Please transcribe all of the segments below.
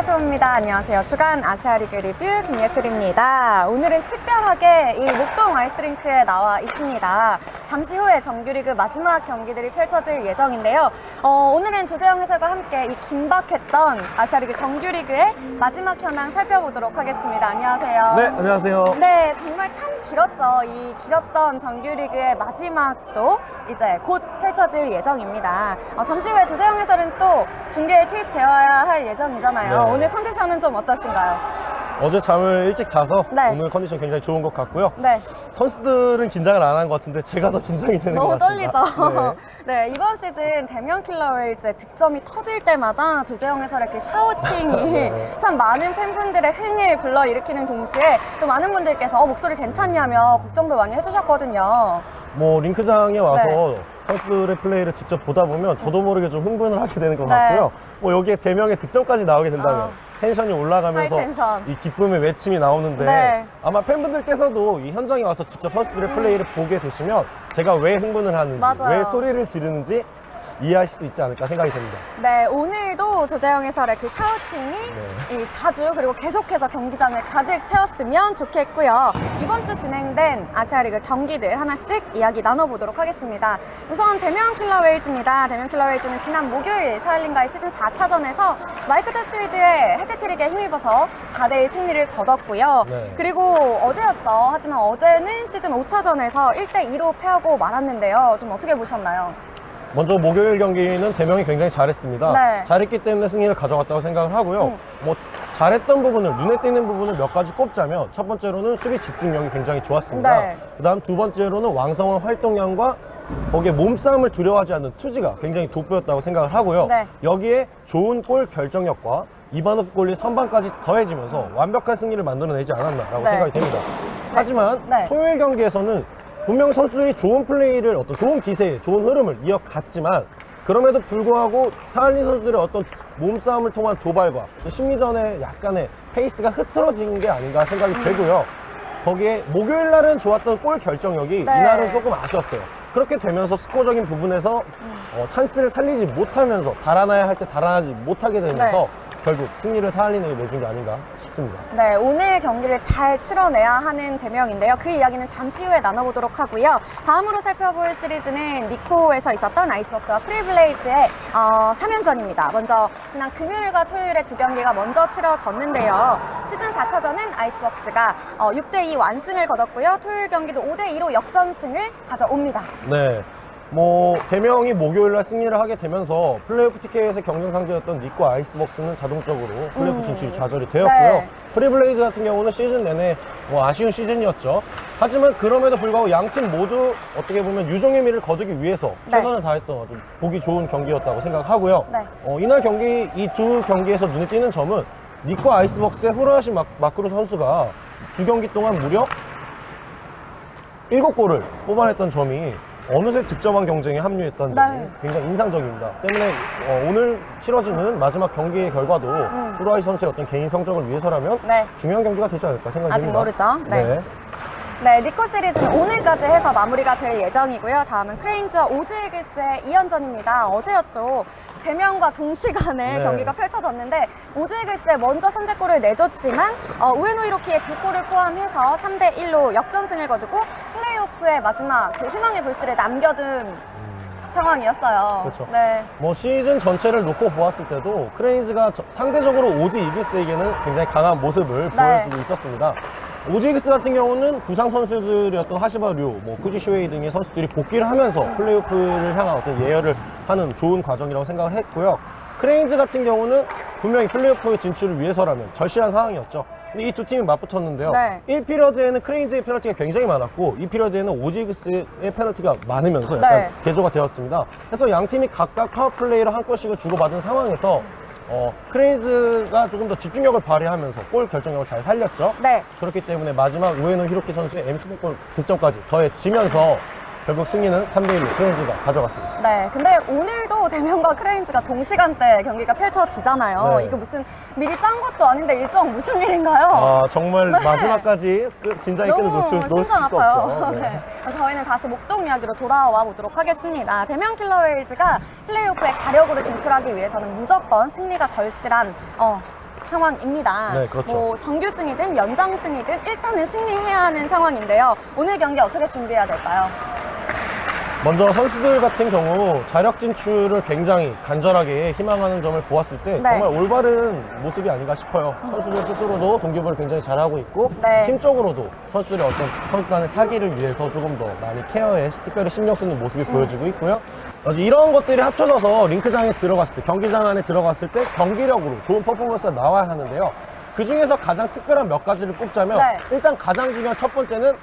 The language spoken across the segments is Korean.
살펴봅니다. 안녕하세요. 주간 아시아리그 리뷰 김예슬입니다. 오늘은 특별하게 이 목동 아이스링크에 나와 있습니다. 잠시 후에 정규리그 마지막 경기들이 펼쳐질 예정인데요. 어, 오늘은 조재영 해설과 함께 이 긴박했던 아시아리그 정규리그의 마지막 현황 살펴보도록 하겠습니다. 안녕하세요. 네, 안녕하세요. 네, 정말 참 길었죠. 이 길었던 정규리그의 마지막도 이제 곧 펼쳐질 예정입니다. 어, 잠시 후에 조재영 해설은 또 중계에 투입되어야 할 예정이잖아요. 네. 오늘 컨디션은 좀 어떠신가요? 어제 잠을 일찍 자서 네. 오늘 컨디션 굉장히 좋은 것 같고요. 네, 선수들은 긴장을 안 한 것 같은데 제가 더 긴장이 되는 너무 것 같습니다. 떨리죠. 네. 이번 시즌 대면 킬러의 이제 득점이 터질 때마다 조재영 해설의 그 샤우팅이 네. 참 많은 팬분들의 흥을 불러 일으키는 동시에 또 많은 분들께서 어, 목소리 괜찮냐며 걱정도 많이 해주셨거든요. 뭐 링크장에 와서 네. 선수들의 플레이를 직접 보다 보면 저도 모르게 좀 흥분을 하게 되는 것 네. 같고요. 뭐 여기에 대명의 득점까지 나오게 된다면 아. 텐션이 올라가면서 하이 텐션. 이 기쁨의 외침이 나오는데 네. 아마 팬분들께서도 이 현장에 와서 직접 선수들의 플레이를 보게 되시면 제가 왜 흥분을 하는지 음. 맞아요. 왜 소리를 지르는지 이해하실 수 있지 않을까 생각이 듭니다. 네, 오늘도 조재영 해설의 그 샤우팅이 네. 이 자주 그리고 계속해서 경기장을 가득 채웠으면 좋겠고요. 이번 주 진행된 아시아리그 경기들 하나씩 이야기 나눠보도록 하겠습니다. 우선 대면 킬러 웨일즈입니다. 대면 킬러 웨일즈는 지난 목요일 사일린과의 시즌 4차전에서 마이크 테스트리드의 헤트트릭에 힘입어서 4대1 승리를 거뒀고요. 네. 그리고 어제였죠. 하지만 어제는 시즌 5차전에서 1대2로 패하고 말았는데요. 좀 어떻게 보셨나요? 먼저 목요일 경기는 대명이 굉장히 잘했습니다. 네. 잘했기 때문에 승리를 가져갔다고 생각을 하고요. 음. 뭐 잘했던 부분을 눈에 띄는 부분을 몇 가지 꼽자면 첫 번째로는 수비 집중력이 굉장히 좋았습니다. 네. 그다음 두 번째로는 왕성한 활동량과 거기에 몸싸움을 두려워하지 않는 투지가 굉장히 돋보였다고 생각을 하고요. 네. 여기에 좋은 골 결정력과 이반업 골리 선방까지 더해지면서 완벽한 승리를 만들어내지 않았나라고 네. 생각이 됩니다. 하지만 네. 토요일 경기에서는 분명 선수들이 좋은 플레이를 어떤 좋은 기세, 좋은 흐름을 이어갔지만 그럼에도 불구하고 사할린 선수들의 어떤 몸싸움을 통한 도발과 또 심리전의 약간의 페이스가 흐트러진 게 아닌가 생각이 음. 되고요. 거기에 목요일 날은 좋았던 골 결정력이 네. 이날은 조금 아쉬웠어요. 그렇게 되면서 스코어적인 부분에서 음. 어, 찬스를 살리지 못하면서 달아나야 할 때 달아나지 못하게 되면서 네. 결국 승리를 사할린에게 내준 게 아닌가 싶습니다. 네, 오늘 경기를 잘 치러내야 하는 대명인데요. 그 이야기는 잠시 후에 나눠보도록 하고요. 다음으로 살펴볼 시리즈는 니코에서 있었던 아이스박스와 프리블레이즈의 어, 3연전입니다. 먼저 지난 금요일과 토요일에 두 경기가 먼저 치러졌는데요. 시즌 4차전은 아이스박스가 어, 6대2 완승을 거뒀고요. 토요일 경기도 5대2로 역전승을 가져옵니다. 네. 뭐 대명이 목요일 날 승리를 하게 되면서 플레이오프 티켓의 경쟁 상대였던 니코 아이스박스는 자동적으로 플레이오프 음. 진출이 좌절이 되었고요. 네. 프리블레이즈 같은 경우는 시즌 내내 뭐 아쉬운 시즌이었죠. 하지만 그럼에도 불구하고 양 팀 모두 어떻게 보면 유종의 미를 거두기 위해서 네. 최선을 다했던 아주 보기 좋은 경기였다고 생각하고요. 네. 어, 이날 경기 이 두 경기에서 눈에 띄는 점은 니코 아이스박스의 후라시 마, 마크루 선수가 두 경기 동안 무려 7골을 뽑아냈던 점이 어느새 득점왕 경쟁에 합류했다는 점이 네. 굉장히 인상적입니다. 때문에 어, 오늘 치러지는 마지막 경기의 결과도 음. 후라이 선수의 어떤 개인 성적을 위해서라면 네. 중요한 경기가 되지 않을까 생각이 아직 듭니다. 모르죠. 네. 네. 네, 니코 시리즈는 오늘까지 해서 마무리가 될 예정이고요. 다음은 크레인즈와 오즈에글스의 2연전입니다. 어제였죠. 대면과 동시간에 네. 경기가 펼쳐졌는데 오즈에글스에 먼저 선제골을 내줬지만 어, 우에노 히로키의 두 골을 포함해서 3대 1로 역전승을 거두고 플레이오프의 마지막 그 희망의 불씨를 남겨둔 음. 상황이었어요. 그렇죠. 네. 뭐 시즌 전체를 놓고 보았을 때도 크레이즈가 저- 상대적으로 오지 이글스에게는 굉장히 강한 모습을 네. 보여주고 있었습니다. 오지 이글스 같은 경우는 부상 선수들이었던 하시바류, 뭐 쿠지 쇼웨이 등의 선수들이 복귀를 하면서 플레이오프를 향한 어떤 예열을 하는 좋은 과정이라고 생각을 했고요. 크레이즈 같은 경우는 분명히 플레이오프 진출을 위해서라면 절실한 상황이었죠. 근데 이 두 팀이 맞붙었는데요. 네. 1피리어드에는 크레이즈의 페널티가 굉장히 많았고 2피리어드에는 오지그스의 페널티가 많으면서 약간 네. 개조가 되었습니다. 그래서 양 팀이 각각 파워플레이로 한 골씩을 주고받은 상황에서 어, 크레이즈가 조금 더 집중력을 발휘하면서 골 결정력을 잘 살렸죠. 네. 그렇기 때문에 마지막 우에노 히로키 선수의 M2골 득점까지 더해지면서 결국 승리는 3대1로 크레이즈가 가져갔습니다. 네, 근데 오늘도 대면과 크레인즈가 동시간대 경기가 펼쳐지잖아요. 네. 이거 무슨 미리 짠 것도 아닌데 일정 무슨 일인가요? 아, 정말 네. 마지막까지 끝- 긴장의 끈을 너무 놓칠, 놓을 심장 수가 아파요. 없죠. 네. 네. 저희는 다시 목동 이야기로 돌아와 보도록 하겠습니다. 대면 킬러웨일즈가 플레이오프에 자력으로 진출하기 위해서는 무조건 승리가 절실한 어, 상황입니다. 네, 그렇죠. 뭐 정규승이든 연장승이든 일단은 승리해야 하는 상황인데요. 오늘 경기 어떻게 준비해야 될까요? 먼저 선수들 같은 경우 자력 진출을 굉장히 간절하게 희망하는 점을 보았을 때 네. 정말 올바른 모습이 아닌가 싶어요. 선수들 스스로도 동기부여를 굉장히 잘하고 있고 네. 팀적으로도 선수들의 어떤 선수단의 사기를 위해서 조금 더 많이 케어에 특별히 신경 쓰는 모습이 음. 보여지고 있고요. 이런 것들이 합쳐져서 링크장에 들어갔을 때 경기장 안에 들어갔을 때 경기력으로 좋은 퍼포먼스가 나와야 하는데요. 그 중에서 가장 특별한 몇 가지를 꼽자면 네. 일단 가장 중요한 첫 번째는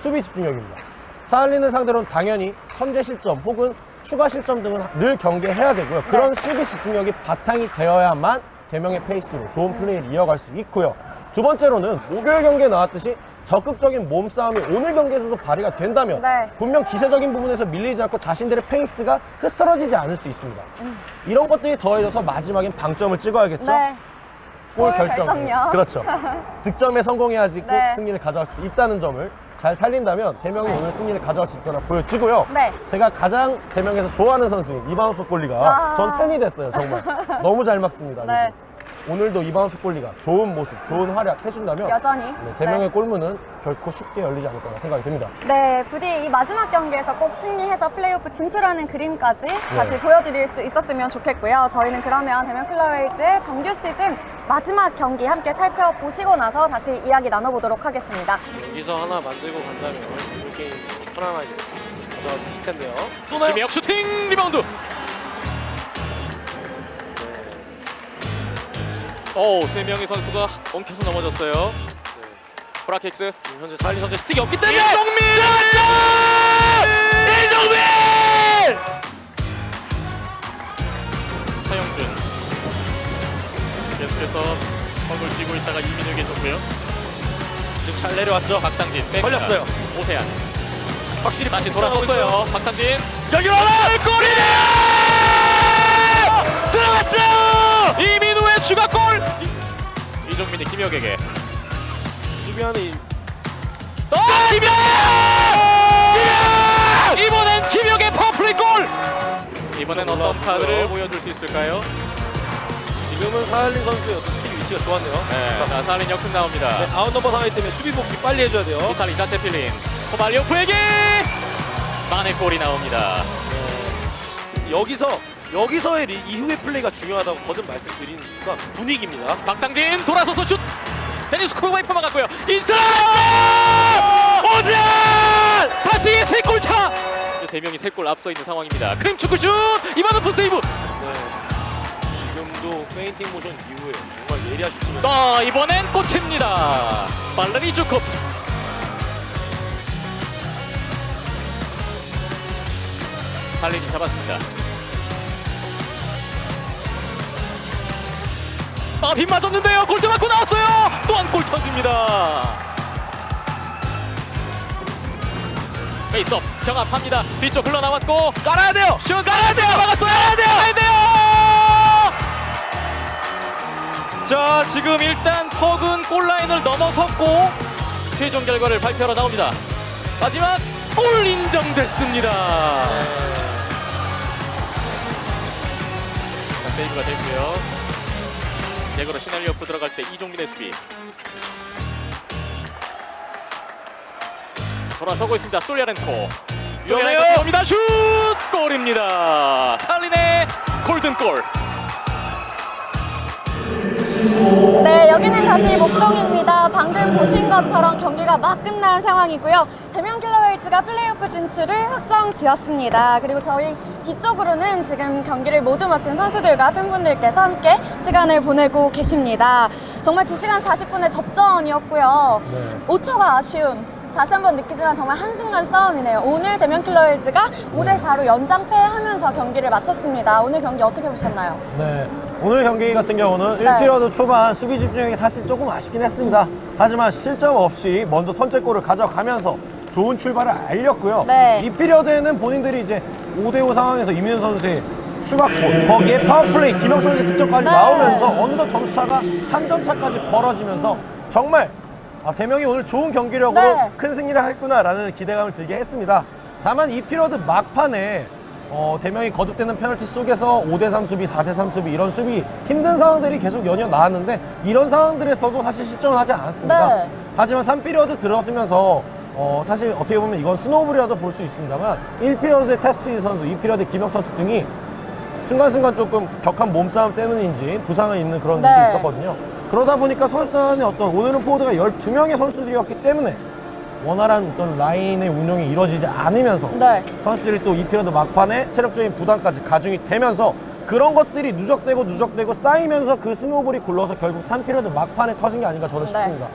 수비 집중력입니다. 사할린을 상대로는 당연히 선제 실점 혹은 추가 실점 등은 늘 경계해야 되고요. 그런 수비 집중력이 바탕이 되어야만 대명의 페이스로 좋은 플레이를 이어갈 수 있고요. 두 번째로는 목요일 경기에 나왔듯이 적극적인 몸싸움이 오늘 경기에서도 발휘가 된다면 네. 분명 기세적인 부분에서 밀리지 않고 자신들의 페이스가 흐트러지지 않을 수 있습니다. 이런 것들이 더해져서 마지막엔 방점을 찍어야겠죠. 네. 골 골 결정. 결정력. 그렇죠. 득점에 성공해야지 꼭 네. 승리를 가져갈 수 있다는 점을 잘 살린다면 대명이 오늘 승리를 가져갈 수 있거나 보여지고요. 네. 제가 가장 대명에서 좋아하는 선수인 이바우프 골리가 아. 전 팬이 됐어요. 정말 너무 잘 막습니다. 네. 오늘도 이바우프 골리가 좋은 모습, 좋은 활약 해준다면 여전히. 네, 대명의 골문은 결코 쉽게 열리지 않을 거라 생각이 듭니다. 네, 부디 이 마지막 경기에서 꼭 승리해서 플레이오프 진출하는 그림까지 네. 다시 보여드릴 수 있었으면 좋겠고요. 저희는 그러면 대면 클라웨이즈의 정규 시즌 마지막 경기 함께 살펴보시고 나서 다시 이야기 나눠보도록 하겠습니다. 여기서 하나 만들고 간다면 이 게임 편안하게 가져갈 수 있을 텐데요. 쏘나요? 김혜혁 슈팅 리바운드. 오, 세 명의 선수가 엉켜서 넘어졌어요. 브라켓스. 지금 현재 살린 선수 스틱이 없기 때문에 이정민! 이정민! 차영준. 계속해서 턱을 쥐고 있다가 이민우에게 줬고요. 지금 잘 내려왔죠. 박상진 백 걸렸어요. 오세안. 확실히 다시 돌아섰어요. 박상진. 여기로 하나 골이네요! 들어갔어요! 이민우의 추가 골. 이- 이정민이 김혁에게. 수비하는 이또 김혁! 이번엔 김혁의 파워플레이 골. 이번엔 어떤. 카드를 보여줄 수 있을까요? 지금은 사할린 선수의 어떤 스틱 위치가 좋았네요. 네, 자, 살린 역습 나옵니다. 네, 아웃 넘버 상황이기 때문에 수비 복귀 빨리 해줘야 돼요. 이탈리 자체 필린 코발리오프에게 만의 골이 나옵니다. 여기서 여기서의 리- 이후의 플레이가 중요하다고 거듭 말씀드리니까 분위기입니다. 박상진 돌아서서 슛. 데니스 크루바이프 막았고요. 인스타 오전! 다시 세 골 차. 이제 대명이 세 골 앞서 있는 상황입니다. 크림 축구 슛. 이만호프 세이브. 네. 지금도 페인팅 모션 이후에 정말 예리하신 분이 아 이번엔 꽂힙니다. 발레리 조컵. 살린이 잡았습니다. 아, 빗 맞았는데요. 골대 맞고 나왔어요. 또한 골 터집니다. 페이스업 경합합니다. 뒤쪽 흘러나왔고 깔아야 돼요. 슛 깔아야 돼요. 막았어요. 깔아야 돼요. 깔아야 돼요. 자, 지금 일단 퍽은 골라인을 넘어섰고 최종 결과를 발표하러 나옵니다. 마지막 골 인정됐습니다. 자, 세이브가 됐고요. 예거로 시나리오프 들어갈 때 이종민의 수비. 돌아서고 있습니다. 솔리아렌코. 위험해요. 위험합니다. 슛! 골입니다. 살린의 골든골. 네, 여기는 다시 목동입니다. 방금 보신 것처럼 경기가 막 끝난 상황이고요. 대면 킬러웨이즈가 플레이오프 진출을 확정 지었습니다. 그리고 저희 뒤쪽으로는 지금 경기를 모두 마친 선수들과 팬분들께서 함께 시간을 보내고 계십니다. 정말 2시간 40분의 접전이었고요. 네. 5초가 아쉬운 다시 한번 느끼지만 정말 한순간 싸움이네요. 오늘 대면 킬러웨이즈가 5대4로 연장패하면서 경기를 마쳤습니다. 오늘 경기 어떻게 보셨나요? 네. 오늘 경기 같은 경우는 네. 1피리어드 초반 수비 집중력이 사실 조금 아쉽긴 했습니다. 하지만 실점 없이 먼저 선제골을 가져가면서 좋은 출발을 알렸고요. 네. 이 피리어드에는 본인들이 이제 5대5 상황에서 이민현 선수의 추가골, 거기에 파워플레이, 김영 선수의 득점까지 네. 나오면서 어느덧 점수차가 3점 차까지 벌어지면서 정말 아, 대명이 오늘 좋은 경기력으로 네. 큰 승리를 했구나라는 기대감을 들게 했습니다. 다만 이 피리어드 막판에 어, 대명이 거듭되는 페널티 속에서 5대3 수비, 4대3 수비 이런 수비 힘든 상황들이 계속 연이어 나왔는데 이런 상황들에서도 사실 실점을 하지 않았습니다. 네. 하지만 3피리어드 들어서면서 어, 사실 어떻게 보면 이건 스노우볼이라도 볼 수 있습니다만 1피리어드의 테스트 선수, 2피리어드의 김혁 선수 등이 순간순간 조금 격한 몸싸움 때문인지 부상을 입는 그런 네. 일이 있었거든요. 그러다 보니까 선수 간의 어떤 오늘은 포워드가 12명의 선수들이었기 때문에 원활한 어떤 라인의 운영이 이루어지지 않으면서 네. 선수들이 또 2피리어드 막판에 체력적인 부담까지 가중이 되면서 그런 것들이 누적되고 누적되고 쌓이면서 그 스노우볼이 굴러서 결국 3피리어드 막판에 터진 게 아닌가 저는 네. 싶습니다.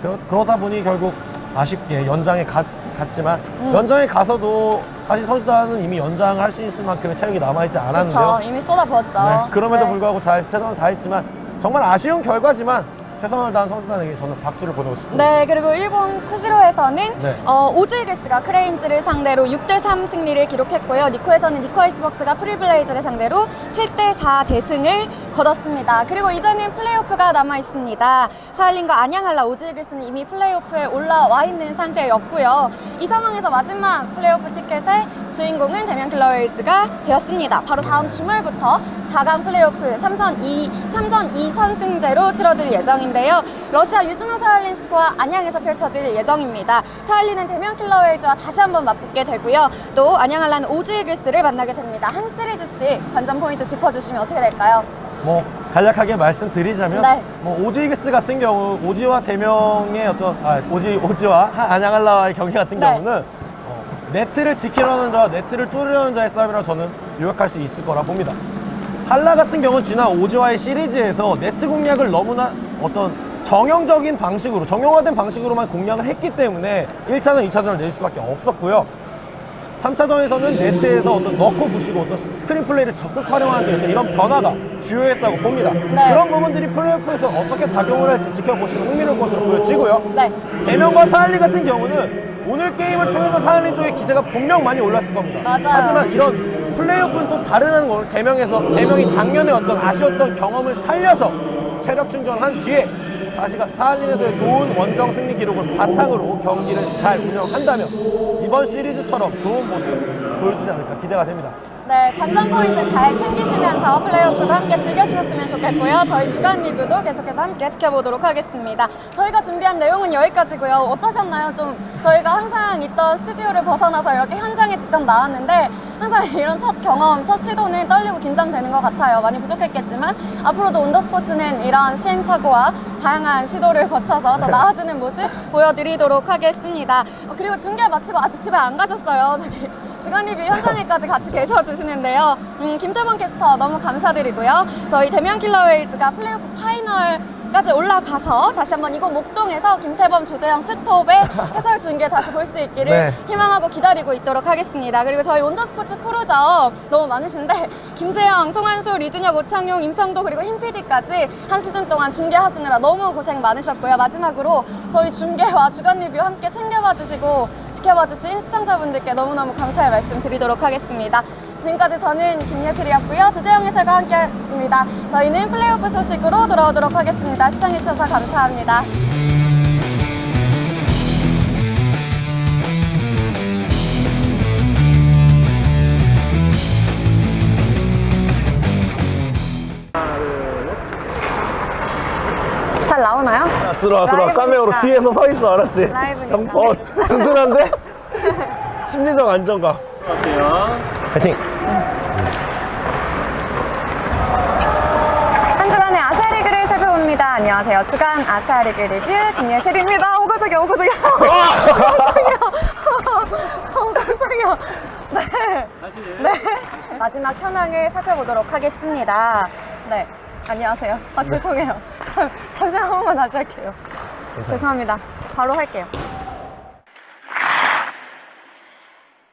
그러, 그러다 보니 결국 아쉽게 연장에 가- 갔지만 음. 연장에 가서도 사실 선수단은 이미 연장을 할 수 있을 만큼의 체력이 남아있지 않았는데요. 그쵸. 이미 쏟아부었죠. 네, 그럼에도 네. 불구하고 잘 최선을 다했지만 정말 아쉬운 결과지만 최선을 다한 선수단에게 저는 박수를 보내고 싶습니다. 네, 그리고 10 쿠시로에서는 네. 어, 오즈이글스가 크레인즈를 상대로 6대3 승리를 기록했고요. 니코에서는 니코 아이스박스가 프리블레이즈를 상대로 7대4 대승을 거뒀습니다. 그리고 이제는 플레이오프가 남아 있습니다. 사할린과 안양할라 오즈이글스는 이미 플레이오프에 올라와 있는 상태였고요. 이 상황에서 마지막 플레이오프 티켓의 주인공은 대면 킬러웨이즈가 되었습니다. 바로 다음 주말부터 4강 플레이오프 3선 2, 3전 2선승제로 치러질 예정 인데요. 러시아 유즈노 사할린스크와 안양에서 펼쳐질 예정입니다. 사할린은 대면 킬러웨이즈와 다시 한번 맞붙게 되고요. 또 안양할라는 오즈이글스를 만나게 됩니다. 한 시리즈씩 관전 포인트 짚어주시면 어떻게 될까요? 뭐 간략하게 말씀드리자면 네. 뭐 오지이글스 같은 경우 오지와 대명의 어떤 아, 오지 오지와 하- 안양할라와의 경기 같은 네. 경우는 어, 네트를 지키려는 자와 네트를 뚫으려는 자의 싸움이라고 저는 요약할 수 있을 거라 봅니다. 한라 같은 경우 지난 오지와의 시리즈에서 네트 공략을 너무나 어떤 정형적인 방식으로 정형화된 방식으로만 공략을 했기 때문에 1차전, 2차전을 낼 수밖에 없었고요. 3차전에서는 네트에서 어떤 넣고 부시고 어떤 스크린 플레이를 적극 활용하는 데 이런 변화가 주요했다고 봅니다. 네. 그런 부분들이 플레이오프에서 어떻게 작용을 할지 지켜보시면 흥미로울 것으로 보여지고요. 네. 대명과 사할리 같은 경우는 오늘 게임을 통해서 사할리 쪽의 기세가 분명 많이 올랐을 겁니다. 맞아요. 하지만 이런 플레이오프는 또 다른 걸 대명에서 대명이 작년에 어떤 아쉬웠던 경험을 살려서 체력 충전한 뒤에 다시가 사할린에서의 좋은 원정 승리 기록을 바탕으로 경기를 잘 운영한다면 이번 시리즈처럼 좋은 모습 보여주지 않을까 기대가 됩니다. 네, 관전 포인트 잘 챙기시면서 플레이오프도 함께 즐겨주셨으면 좋겠고요. 저희 주간 리뷰도 계속해서 함께 지켜보도록 하겠습니다. 저희가 준비한 내용은 여기까지고요. 어떠셨나요? 좀 저희가 항상 있던 스튜디오를 벗어나서 이렇게 현장에 직접 나왔는데 항상 이런 첫 경험, 첫 시도는 떨리고 긴장되는 것 같아요. 많이 부족했겠지만 앞으로도 온더스포츠는 이런 시행착오와 다양한 시도를 거쳐서 더 나아지는 모습 보여드리도록 하겠습니다. 어, 그리고 중계 마치고 아직 집에 안 가셨어요. 저기 주간 리뷰 현장에까지 같이 계셔 주시는데요. 음, 김태범 캐스터 너무 감사드리고요. 저희 대면 킬러웨이즈가 플레이오프 파이널 까지 올라가서 다시 한번 이곳 목동에서 김태범 조재영 투톱의 해설 중계 다시 볼 수 있기를 네. 희망하고 기다리고 있도록 하겠습니다. 그리고 저희 온더스포츠 크루저 너무 많으신데 김재영, 송한솔, 이준혁, 오창용, 임성도 그리고 힘PD까지 한 시즌 동안 중계하시느라 너무 고생 많으셨고요. 마지막으로 저희 중계와 주간 리뷰 함께 챙겨봐 주시고 지켜봐 주신 시청자분들께 너무너무 감사의 말씀 드리도록 하겠습니다. 지금까지 저는 김예슬이었고요. 주재영 해설과 함께 했습니다. 저희는 플레이오프 소식으로 돌아오도록 하겠습니다. 시청해주셔서 감사합니다. 잘 나오나요? 들어와 들어와 라이브니까. 카메라로 뒤에서 서 있어 알았지? 라이브니까. 어 든든한데? 심리적 안정감 갈게요. 파이팅 안녕하세요. 주간 아시아 리그 리뷰 김예슬입니다. 오 깜짝이야, 오 깜짝이야. 오 깜짝이야. 오 깜짝이야. 네. 네. 마지막 현황을 살펴보도록 하겠습니다. 네. 안녕하세요. 아, 죄송해요. 잠- 잠시만 한 번만 다시 할게요. 죄송합니다. 바로 할게요.